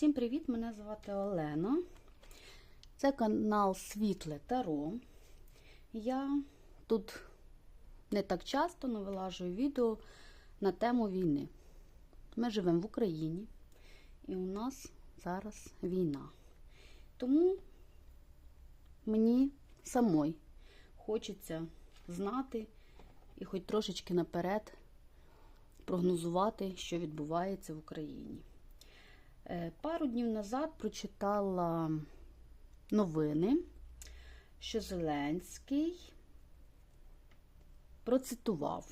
Всім привіт! Мене звати Олена. Це канал Світле Таро. Я тут не так часто но вилажую відео на тему війни. Ми живемо в Україні, і у нас зараз війна. Тому мені самой хочеться знати і хоч трошечки наперед прогнозувати, що відбувається в Україні. Е, Пару днів назад прочитала новини, що Зеленський процитував: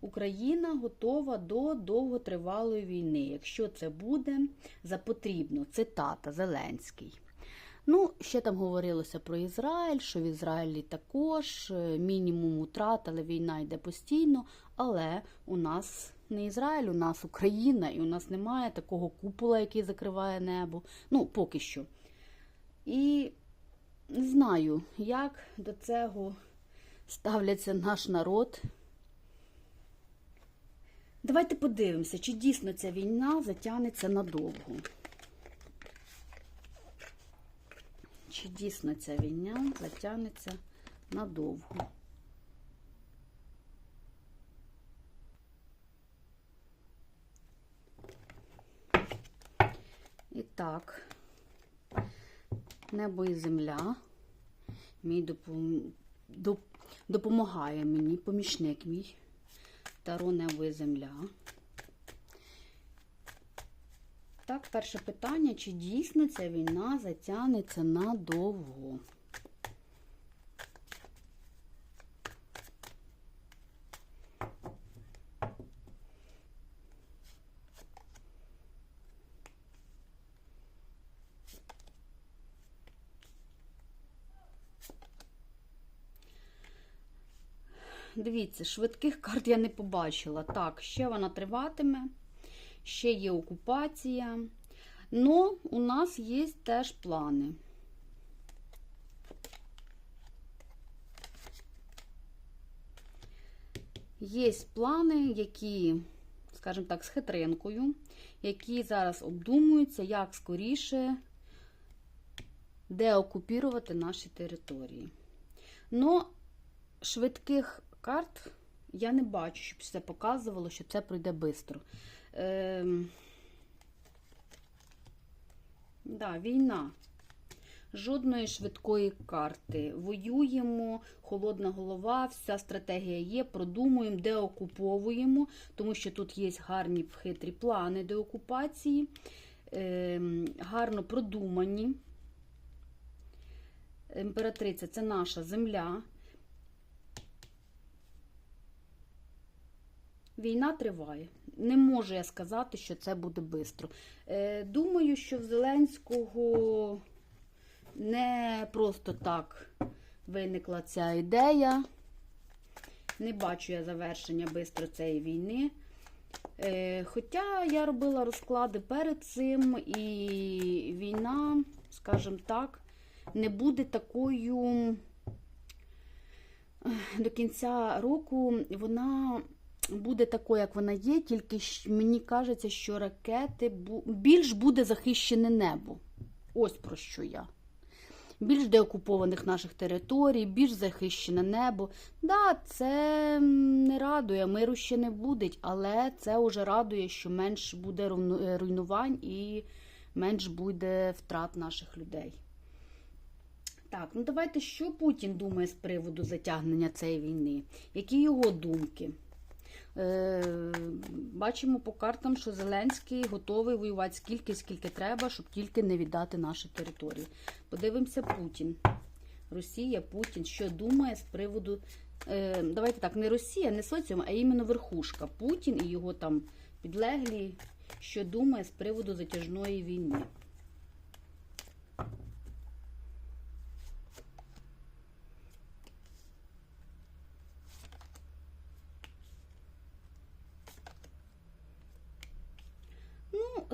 Україна готова до довготривалої війни, якщо це буде за потрібно. Цитата Зеленський. Ну, ще там говорилося про Ізраїль, що в Ізраїлі також е, мінімум утрат, але війна йде постійно. Але у нас не Ізраїль, у нас Україна, і у нас немає такого купола, який закриває небо. Ну, поки що. І не знаю, як до цього ставляться наш народ. Давайте подивимося, чи дійсно ця війна затягнеться надовго. Чи дійсно ця війна затягнеться надовго? І так, небо і земля. Мій допом... доп... допомагає мені, помічник мій. Таро небо і земля. Так, перше питання: чи дійсно ця війна затягнеться надовго? Дивіться, швидких карт я не побачила. Так, ще вона триватиме, ще є окупація. Но у нас є теж плани. Є плани, які, скажімо так, з хитринкою, які зараз обдумуються, як скоріше деокупірувати наші території. Но швидких карт я не бачу, щоб це показувало, що це пройде швидко. Ем... Да, війна. Жодної швидкої карти. Воюємо, холодна голова, вся стратегія є, продумуємо, деокуповуємо, тому що тут є гарні хитрі плани деокупації, ем, гарно продумані. Імператриця це наша земля. Війна триває. Не можу я сказати, що це буде швидко. Е, думаю, що в Зеленського не просто так виникла ця ідея. Не бачу я завершення швидко цієї війни. Е, хоча я робила розклади перед цим, і війна, скажімо так, не буде такою до кінця року вона буде такою, як вона є, тільки мені кажеться, що ракети більш буде захищене небо. Ось про що я. Більш деокупованих наших територій, більш захищене небо. Да, це не радує, миру ще не буде, але це вже радує, що менш буде руйнувань і менш буде втрат наших людей. Так, ну давайте, що Путін думає з приводу затягнення цієї війни? Які його думки? Е, Бачимо по картам, що Зеленський готовий воювати скільки, скільки треба, щоб тільки не віддати наші території. Подивимося, Путін. Росія, Путін, що думає з приводу. Е, Давайте так, не Росія, не соціум, а іменно верхушка. Путін і його там підлеглі, що думає з приводу затяжної війни.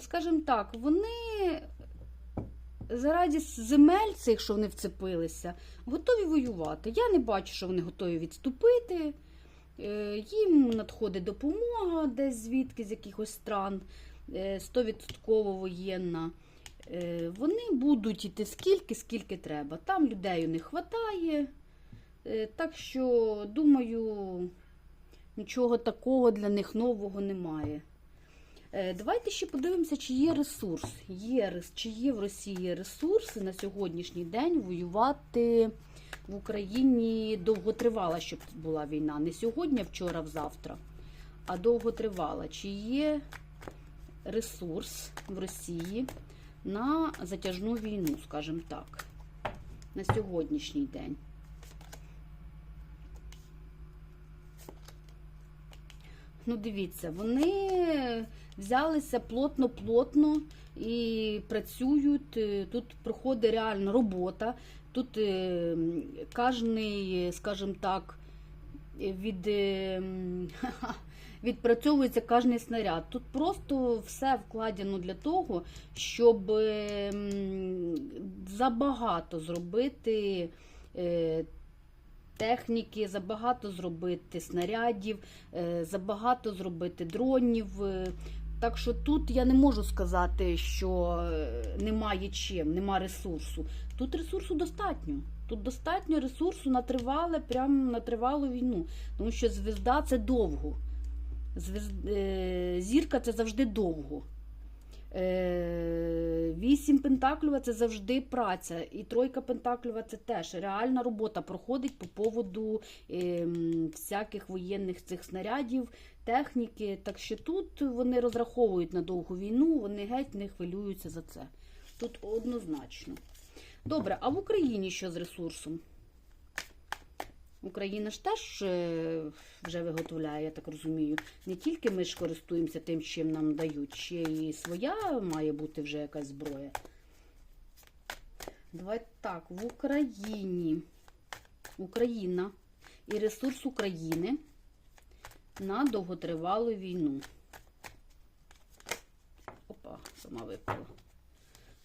Скажімо так, вони заради земель цих, що вони вцепилися, готові воювати. Я не бачу, що вони готові відступити. Е, їм надходить допомога десь звідки з якихось стран, 100% воєнна. Е, Вони будуть іти скільки, скільки треба. Там людей не вистачає. Так що, думаю, нічого такого для них нового немає. Е, Давайте ще подивимося, чи є ресурс. Є, чи є в Росії ресурси на сьогоднішній день воювати в Україні довготривала, щоб була війна. Не сьогодні, а вчора, завтра, а довготривала. Чи є ресурс в Росії на затяжну війну, скажімо так, на сьогоднішній день? Ну, дивіться, вони взялися плотно-плотно і працюють. Е, Тут проходить реально робота. Тут е, кожний, скажімо так, від, е, відпрацьовується кожний снаряд. Тут просто все вкладено для того, щоб е, забагато зробити. Техніки, забагато зробити снарядів, е, забагато зробити дронів. е. Так що тут я не можу сказати, що е, немає чим, нема ресурсу. Тут ресурсу достатньо. Тут достатньо ресурсу на тривале, прям на тривалу війну. Тому що звізда це довго. Зірка це завжди довго. Е, Вісім пентаклюва це завжди праця. І тройка пентаклюва це теж реальна робота проходить по поводу ем, всяких воєнних цих снарядів, техніки. Так що тут вони розраховують на довгу війну, вони геть не хвилюються за це. Тут однозначно. Добре, а в Україні що з ресурсом? Україна ж теж е, вже виготовляє, я так розумію. Не тільки ми ж користуємося тим, чим нам дають, ще і своя має бути вже якась зброя. Давай так, в Україні. Україна і ресурс України на довготривалу війну. Опа, сама випала.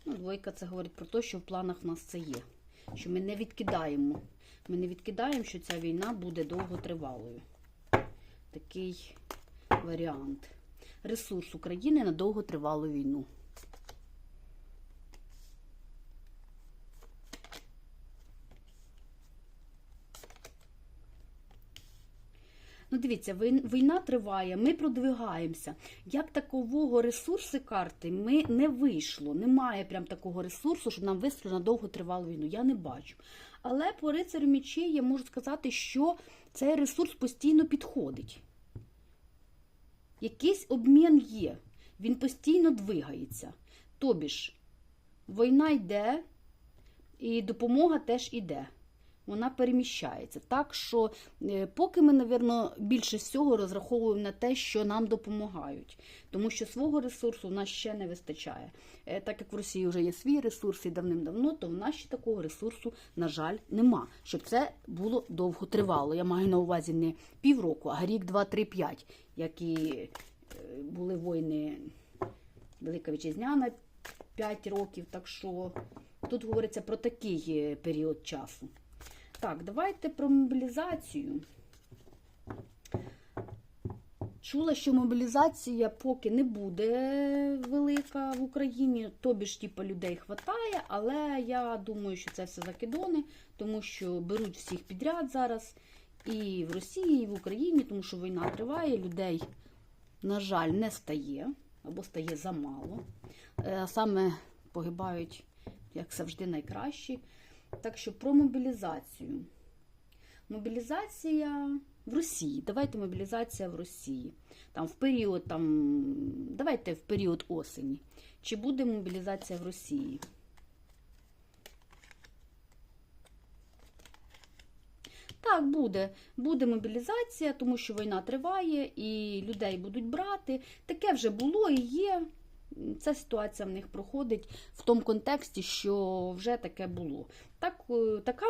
Ну, двойка це говорить про те, що в планах в нас це є. Що ми не відкидаємо. Ми не відкидаємо, що ця війна буде довготривалою. Такий варіант. Ресурс України на довготривалу війну. Дивіться, війна триває, ми продвигаємося. Як такового ресурсу карти ми не вийшло. Немає прям такого ресурсу, щоб нам вистачило на довготривалу війну. Я не бачу. Але по рицарю мечей я можу сказати, що цей ресурс постійно підходить. Якийсь обмін є, він постійно двигається. Тобі ж, війна йде, і допомога теж іде. Вона переміщається. Так що, е, поки ми, напевно, більше всього розраховуємо на те, що нам допомагають. Тому що свого ресурсу в нас ще не вистачає. Е, Так як в Росії вже є свій ресурс і давним-давно, то в нас ще такого ресурсу, на жаль, нема. Щоб це було довго тривало. Я маю на увазі не півроку, а рік, два, три, п'ять, які е, були війни Велика Вітчизняна 5 років. Так що тут говориться про такий період часу. Так, давайте про мобілізацію. Чула, що мобілізація поки не буде велика в Україні, тобі ж типу, людей хватає, але я думаю, що це все закидони, тому що беруть всіх підряд зараз і в Росії, і в Україні, тому що війна триває, людей, на жаль, не стає або стає замало. Е, саме погибають, як завжди, найкращі. Так що про мобілізацію. Мобілізація в Росії. Давайте мобілізація в Росії. Там в період, там, давайте в період осені. Чи буде мобілізація в Росії? Так, буде. Буде мобілізація, тому що війна триває і людей будуть брати. Таке вже було і є. Ця ситуація в них проходить в тому контексті, що вже таке було. Так, е, така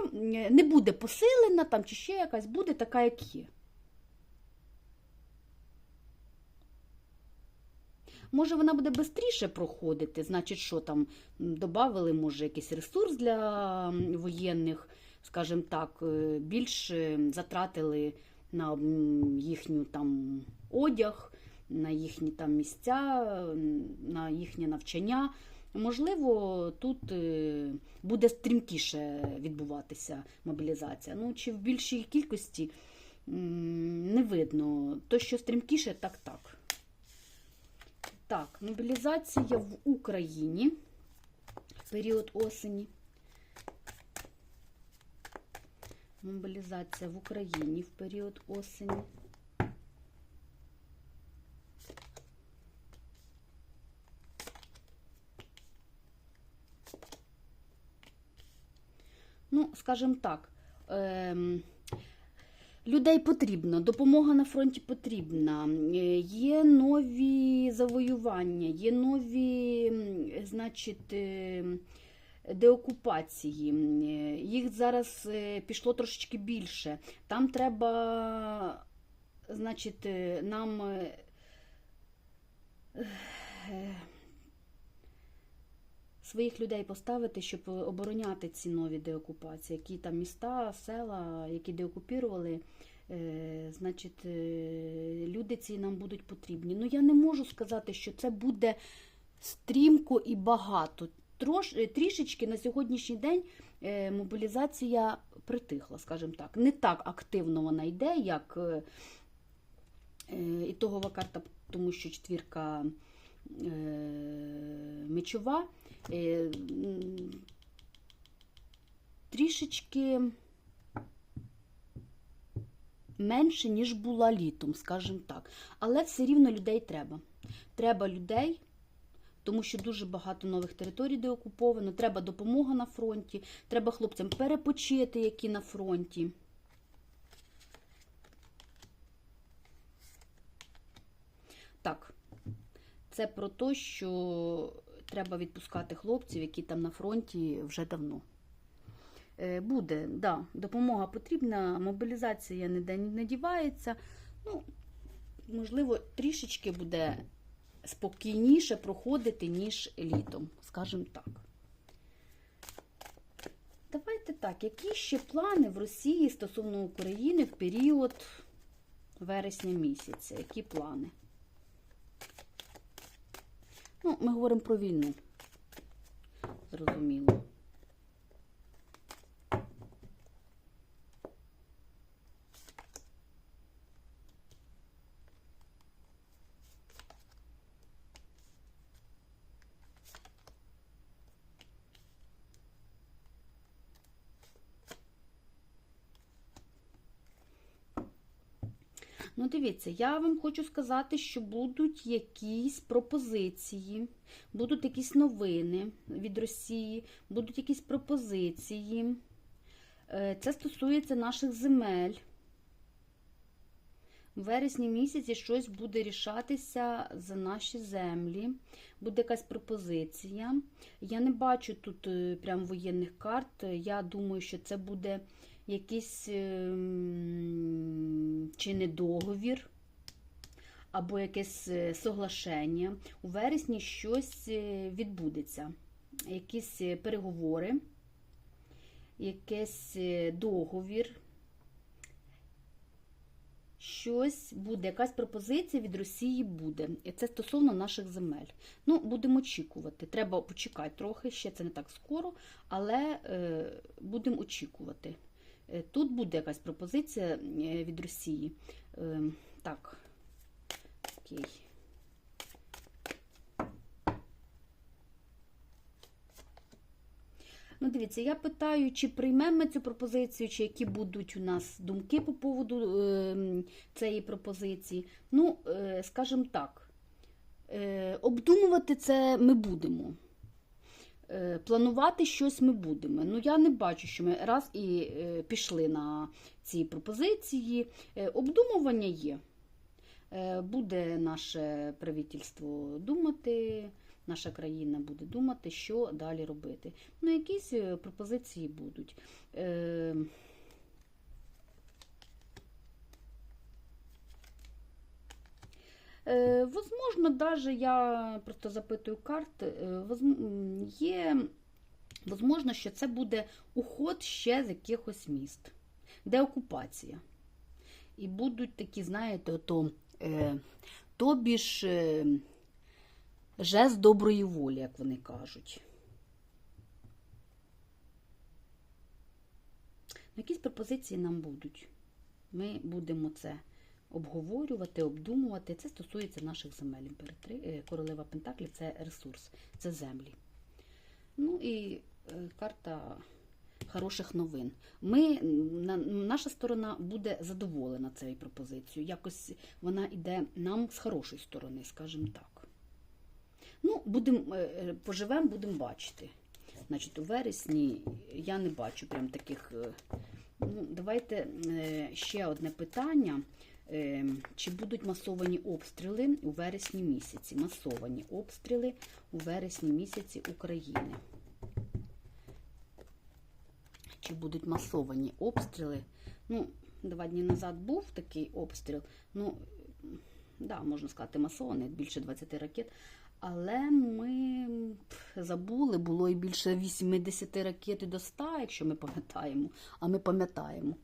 не буде посилена там чи ще якась, буде така, як є. Може, вона буде швидше проходити, значить, що там додали, може, якийсь ресурс для воєнних, скажімо так, е, більше затратили на їхню там одяг, на їхні там місця, на їхнє навчання. Можливо, тут е, буде стрімкіше відбуватися мобілізація. Ну, чи в більшій кількості не видно. То, що стрімкіше, так так. Так, мобілізація в Україні в період осені. Мобілізація в Україні в період осені. Ну, скажімо так, ем, людей потрібно, допомога на фронті потрібна. Е, Є нові завоювання, є нові, значить, е, деокупації. Е, Їх зараз пішло трошечки більше. Там треба, значить, нам. Е, е, своїх людей поставити, щоб обороняти ці нові деокупації, які там міста, села, які деокупірували, е, значить, е, люди ці нам будуть потрібні. Ну я не можу сказати, що це буде стрімко і багато. Трош, е, трішечки на сьогоднішній день е, мобілізація притихла, скажімо так. Не так активно вона йде, як е, е, ітогова карта, тому що четвірка е, мечова. Е, трішечки менше, ніж була літом, скажімо так. Але все рівно людей треба. Треба людей, тому що дуже багато нових територій деокуповано, треба допомога на фронті, треба хлопцям перепочити, які на фронті. Так, це про те, що треба відпускати хлопців, які там на фронті вже давно. Е, Буде, да, допомога потрібна, мобілізація ніде не дівається. Ну, можливо, трішечки буде спокійніше проходити, ніж літом, скажімо так. Давайте так, які ще плани в Росії стосовно України в період вересня місяця? Які плани? Ну, ми говоримо про війну. Зрозуміло. Ну, дивіться, я вам хочу сказати, що будуть якісь пропозиції, будуть якісь новини від Росії, будуть якісь пропозиції. Е, Це стосується наших земель. В вересні місяці щось буде рішатися за наші землі. Буде якась пропозиція. Я не бачу тут е, прям воєнних карт. Я думаю, що це буде якийсь ем, чи не договір, або якесь е, соглашення. У вересні щось е, відбудеться. Якісь е, переговори, якийсь договір. Щось буде, якась пропозиція від Росії буде. І це стосовно наших земель. Ну, будемо очікувати. Треба почекати трохи, ще це не так скоро, але е, будемо очікувати. Е, Тут буде якась пропозиція е, від Росії. Е, так. Окей. Ну, дивіться, я питаю, чи приймемо ми цю пропозицію, чи які будуть у нас думки по поводу е, цієї пропозиції. Ну, е, скажімо так, е, обдумувати це ми будемо. Е, Планувати щось ми будемо. Ну, я не бачу, що ми раз і е, пішли на ці пропозиції. Е, Обдумування є. Буде наше правительство думати, наша країна буде думати, що далі робити. Ну, якісь пропозиції будуть. Е, Е, Возможно, даже я просто запитую карти, е, є, возможно, що це буде уход ще з якихось міст, де окупація. І будуть такі, знаєте, то, е, тобі ж е, жест доброї волі, як вони кажуть. Якісь пропозиції нам будуть. Ми будемо це обговорювати, обдумувати. Це стосується наших земель. Е, Королева Пентаклів це ресурс, це землі. Ну і е, карта хороших новин. Ми, на, наша сторона буде задоволена цією пропозицією. Якось вона йде нам з хорошої сторони, скажімо так. Ну, будемо, поживемо, будемо бачити. Значить, у вересні я не бачу прям таких. е, Ну, давайте е, ще одне питання. Е, Чи будуть масовані обстріли у вересні місяці? Масовані обстріли у вересні місяці України. Чи будуть масовані обстріли? Ну, два дні назад був такий обстріл. Ну, да, можна сказати, масований, більше 20 ракет. Але ми забули, було і більше 80 ракет і до 100, якщо ми пам'ятаємо. А ми пам'ятаємо,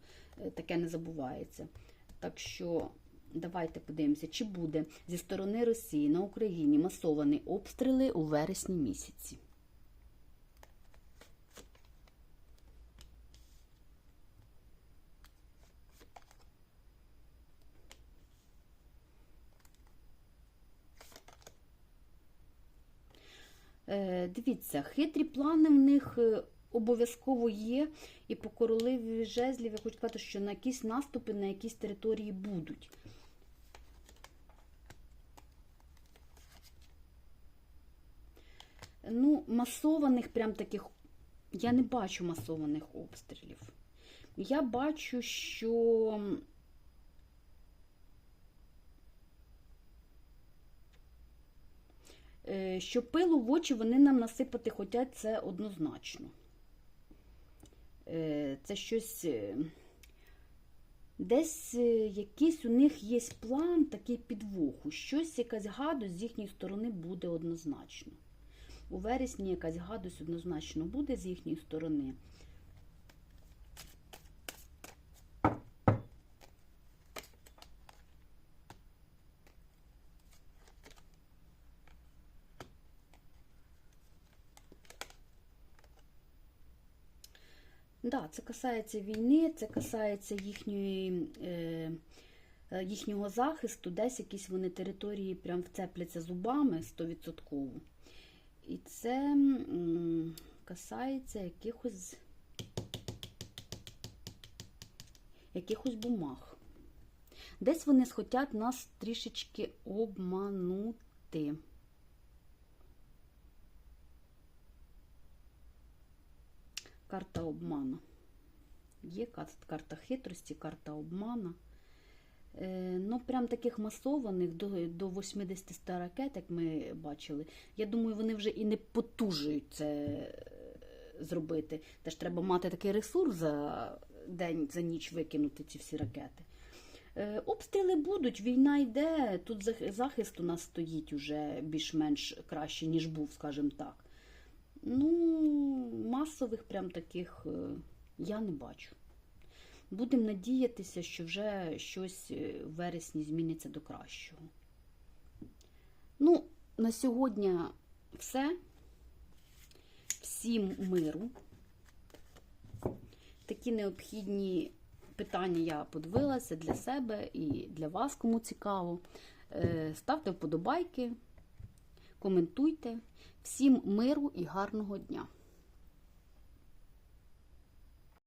Е, таке не забувається. Так що давайте подивимося, чи буде зі сторони Росії на Україні масовані обстріли у вересні місяці. Е, Дивіться, хитрі плани в них е, обов'язково є. І по королеві жезлів я хочу сказати, що на якісь наступи на якісь території будуть. Ну, масованих прям таких. Я не бачу масованих обстрілів. Я бачу, що е, що пилу в очі вони нам насипати хочуть, це однозначно. Е, Це щось. е, Десь е, якийсь у них є план такий підвоху. Щось, якась гадость з їхньої сторони буде однозначно. У вересні якась гадость однозначно буде з їхньої сторони. Да, це касається війни, це касається їхньої, е, е, їхнього захисту. Десь якісь вони території прям вцепляться зубами 100%. І це м, касається якихось, якихось бумаг. Десь вони схотять нас трішечки обманути. Карта обману. Є карта хитрості, карта обмана. Е, ну, прям таких масованих до, до 80 ракет, як ми бачили. Я думаю, вони вже і не потужують це е, зробити. Теж треба мати такий ресурс за день, за ніч викинути ці всі ракети. Е, обстріли будуть, війна йде. Тут захист у нас стоїть уже більш-менш краще, ніж був, скажімо так. Ну, масових прям таких е, я не бачу. Будемо надіятися, що вже щось е, в вересні зміниться до кращого. Ну, на сьогодні все. Всім миру. Такі необхідні питання я подивилася для себе і для вас, кому цікаво. Е, Ставте вподобайки, коментуйте. Всім миру і гарного дня!